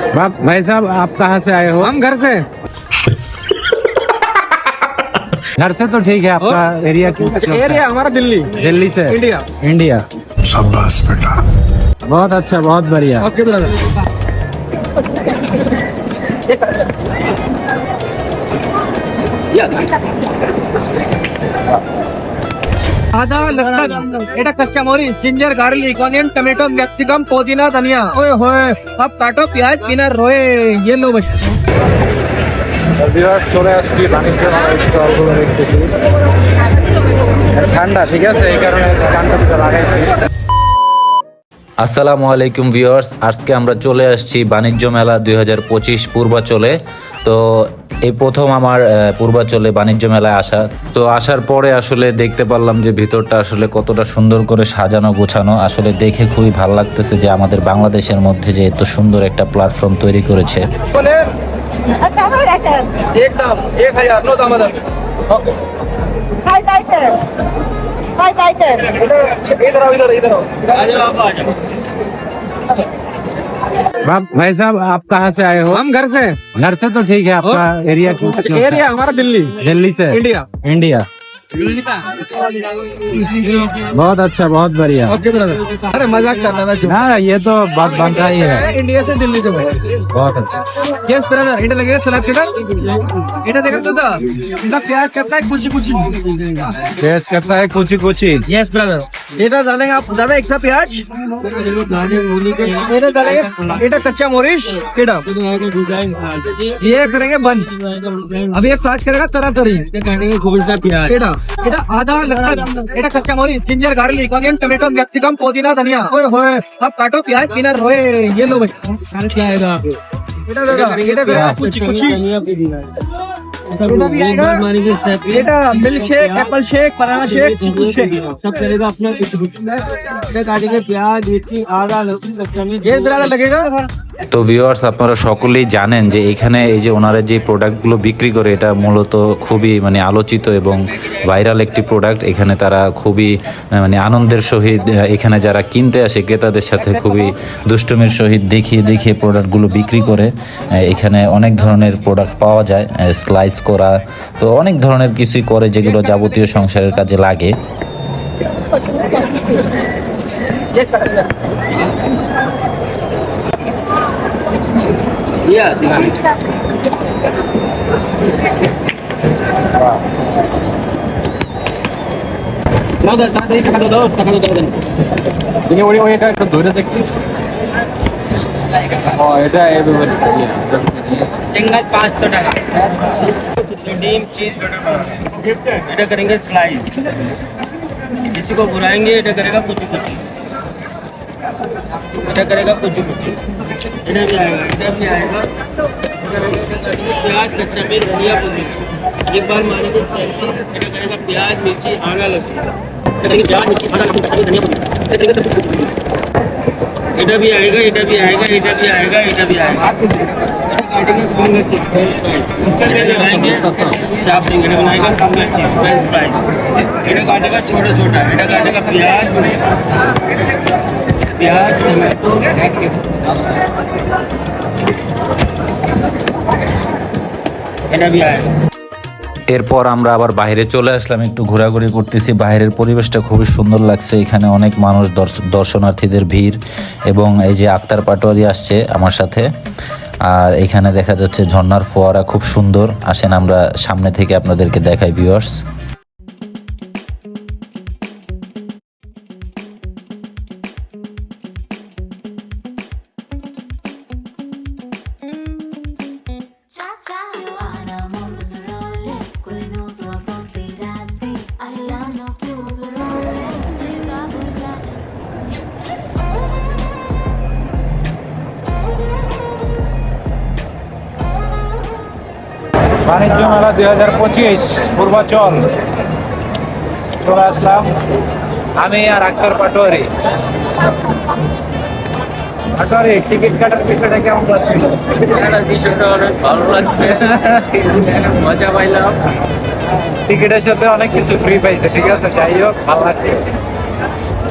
आप भाई साहब आप कहाँ से आए हो? हम घर से। घर से तो ठीक है आपका एरिया क्यों एरिया हमारा दिल्ली। दिल्ली से? इंडिया। इंडिया। शाबाश बेटा। बहुत अच्छा बहुत बढ़िया। ओके ब्रदर আদা লসন এটা कच्चा मोरी ginger garlic onion tomato capsicum पुदीना धनिया ओए होए अब काटो प्याज किनार रोए ये लो बस বিরাট চলে আসছি বাণিজ্য মেলার স্টলগুলো দেখতেছি ঠান্ডা ঠিক আছে এই কারণে ঠান্ডা লাগাইছি আসসালামু আলাইকুম ভিউয়ার্স আজকে আমরা চলে আসছি বাণিজ্য মেলা দুই হাজার পঁচিশ পূর্বাচলে তো এই প্রথম আমার আহ, পূর্বাচলে বাণিজ্য মেলায় আসা তো আসার পরে আসলে দেখতে পারলাম যে ভিতরটা আসলে কতটা সুন্দর করে সাজানো গোছানো আসলে দেখে খুবই ভালো লাগতেছে যে আমাদের বাংলাদেশের মধ্যে যে এত সুন্দর একটা প্ল্যাটফর্ম তৈরি করেছে बोले कहाँ रहते हैं एक दाम एक हजार नो दाम अदर ओके काय जायचं काय जायचं इधर आओ इधर इधर आओ आ जाओ आप भाई साहब आप कहाँ से आए हो? हम घर से। घर से तो ठीक है आपका एरिया क्यों एरिया हमारा दिल्ली। दिल्ली से? इंडिया। इंडिया। बहुत अच्छा बहुत बढ़िया। ओके अरे मज़ाक करता था ना ये तो बात बनता ही है। इंडिया से दिल्ली से बहुत अच्छा। यस ब्रदर इधर लगेगा सलाद के इधर। देखा तो था। इधर प्यार करता है कुछ कुछ टेस्ट करता है कुछ कुछ यस ब्रदर इधर डालेंगे आप दादा एक था प्याज। इधर डालेंगे इधर कच्चा मोरिश इधर। ये करेंगे बंद अभी एक फ्राज करेगा तरह तरी इधर। এটা আদা लहसुन এটা কাঁচা মরিচ ginger garlic onion tomato capsicum পুদিনা ধনিয়া ওए होए अब काटो प्याज पिनर होए ये लो भाई क्या आएगा এটা দাদা এটা কুচি কুচি इधर भी आएगा इधर milk shake apple shake banana shake chikoo shake सब करेगा अपना कुछ कुछ इधर काटेंगे प्याज मिर्ची आदा लहसुन कच्चा मिर्च ये ब्रदर लगेगा তো ভিউয়ার্স আপনারা সকলেই জানেন যে এখানে এই যে ওনারা যে প্রোডাক্টগুলো বিক্রি করে এটা মূলত খুবই মানে আলোচিত এবং ভাইরাল একটি প্রোডাক্ট এখানে তারা খুবই আহ, মানে আনন্দের সহিত আহ, এখানে যারা কিনতে আসে ক্রেতাদের সাথে খুবই দুষ্টুমির সহিত দেখিয়ে দেখিয়ে প্রোডাক্টগুলো বিক্রি করে আহ, এখানে অনেক ধরনের প্রোডাক্ট পাওয়া যায় স্লাইস করা তো অনেক ধরনের কিছুই করে যেগুলো যাবতীয় সংসারের কাজে লাগে। এটা একটু দেখি। এটা এভাবে सिंगल पाँच सौ टका। डीम चीज़ इधर करेंगे स्लाइस किसी को बुलाएँगे इधर करेगा कुछ कुछ इधर करेगा कुछ कुछ इधर भी आएगा इधर भी आएगा। प्याज कच्चा मिर्च, धनिया पुदीना। एक बार मारेंगे छः पीस इधर करेगा प्याज, मिर्ची आगा लहसुन। इधर करेंगे प्याज, मिर्ची आगा लहसुन, कच्चा धनिया पुदीना। इधर करेगा सब कुछ इधर भी आएगा इधर भी आएगा इधर भी आएगा इधर भी आएगा। काटेंगे फिंगर चिप फ्रेंच बनाएंगे चाप इधर बनाएगा फिंगर चिप फ्रेंच फ्राइज इधर काटेगा छोटा छोटा इधर काटेगा प्याज प्याज टमाटो इधर भी आएगा এরপর আমরা আবার বাইরে চলে আসলাম একটু ঘোরাঘুরি করতেছি বাইরের পরিবেশটা খুবই সুন্দর লাগছে এখানে অনেক মানুষ দর্শ- দর্শনার্থীদের ভিড় এবং এই যে আক্তার পাটোয়ারি আসছে আমার সাথে আর এখানে দেখা যাচ্ছে ঝর্নার ফোয়ারা খুব সুন্দর। আসেন আমরা সামনে থেকে আপনাদেরকে দেখাই ভিউয়ার্স বাণিজ্য মেলা দুই হাজার পঁচিশ পূর্বাচল। চলে আসলাম আমি আর আক্তার পাটোয়ারি। পাটোয়ারি টিকিট কাটার বিষয়টা কেমন লাগছিল বিষয়টা অনেক ভালো লাগছে। মজা পাইলাম। টিকিটের সাথে অনেক কিছু ফ্রি পাইছে ঠিক আছে? যাই হোক ভালো লাগছে।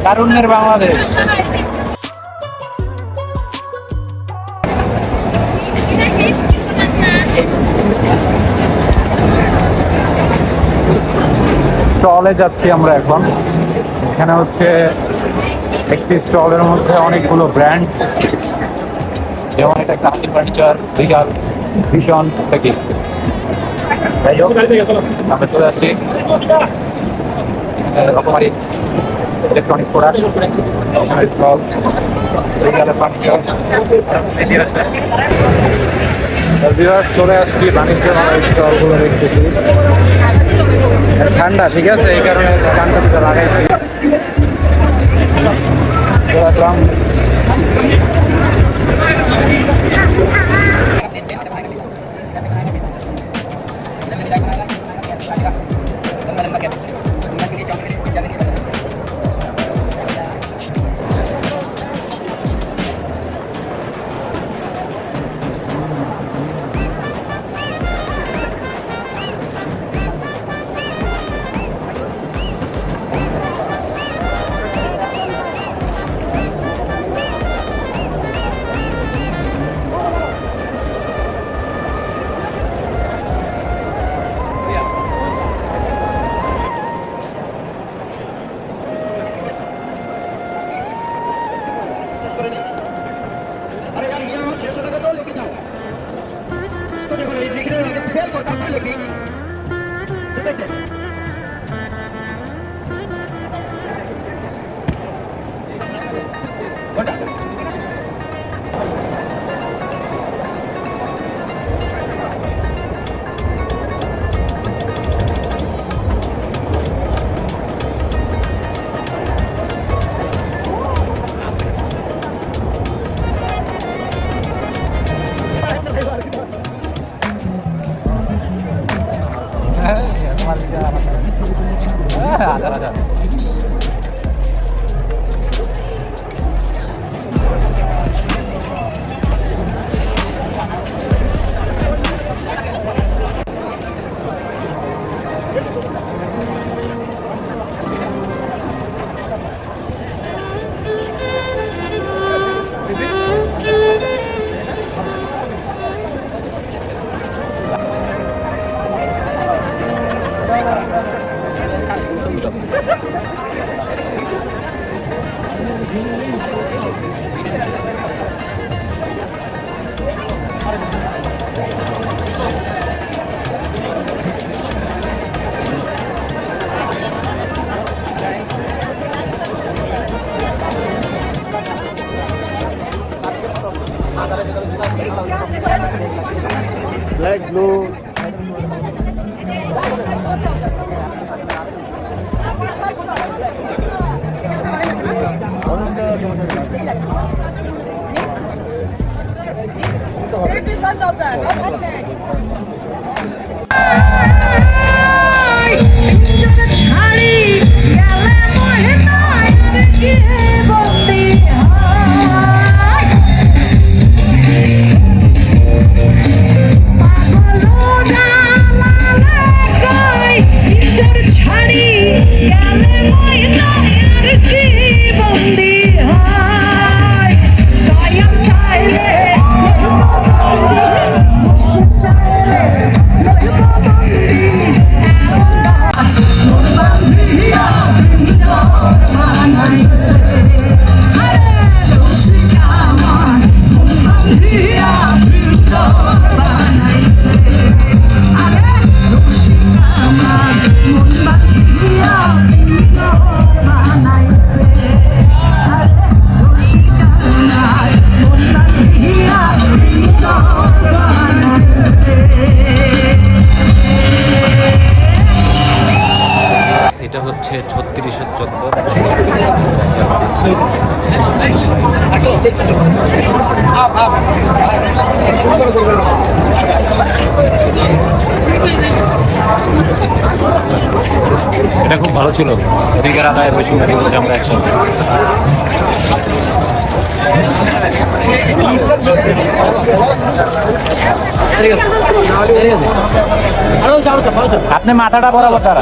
তারুণ্যের বাংলাদেশ। স্টলে যাচ্ছি আমরা এখন। এখানে হচ্ছে একটি স্টলের মধ্যে অনেকগুলো ব্র্যান্ড, যেমন এটা কাঠি ফার্নিচার রিগাল ভীষণ থেকে যাই হোক, আমরা চলে আসছি রকমারি ইলেকট্রনিক্স প্রোডাক্ট স্টল রিগালের ফার্নিচার চলে আসছি বাণিজ্য স্টলগুলো দেখতেছি ঠান্ডা ঠিক আছে? এই কারণে ঠান্ডা দুটো লাগাইছি। 가자 가자 চলে আসলাম ছাড়ি এটা খুব ভালো ছিল। অধিকার আদায় বেশি আমরা একসাথে আপনি মাথাটা বরাবর তারা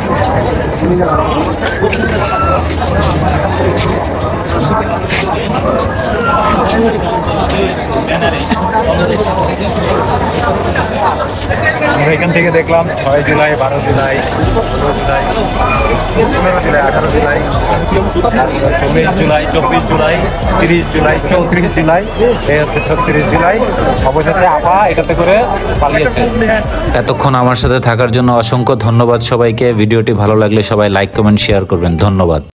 আমরা এখান থেকে দেখলাম ছয় জুলাই, বারো জুলাই জুলাই পনেরো জুলাই, আঠারো জুলাই, চব্বিশ জুলাই চব্বিশ জুলাই, তিরিশ জুলাই, চৌত্রিশ জুলাই ছত্রিশ জুলাই। অবশেষে আপা এটাতে করে পালিয়েছে। এতক্ষণ আমার সাথে থাকার জন্য অসংখ্য ধন্যবাদ সবাইকে। ভিডিওটি ভালো লাগলে সবাই লাইক কমেন্ট শেয়ার করবেন। ধন্যবাদ।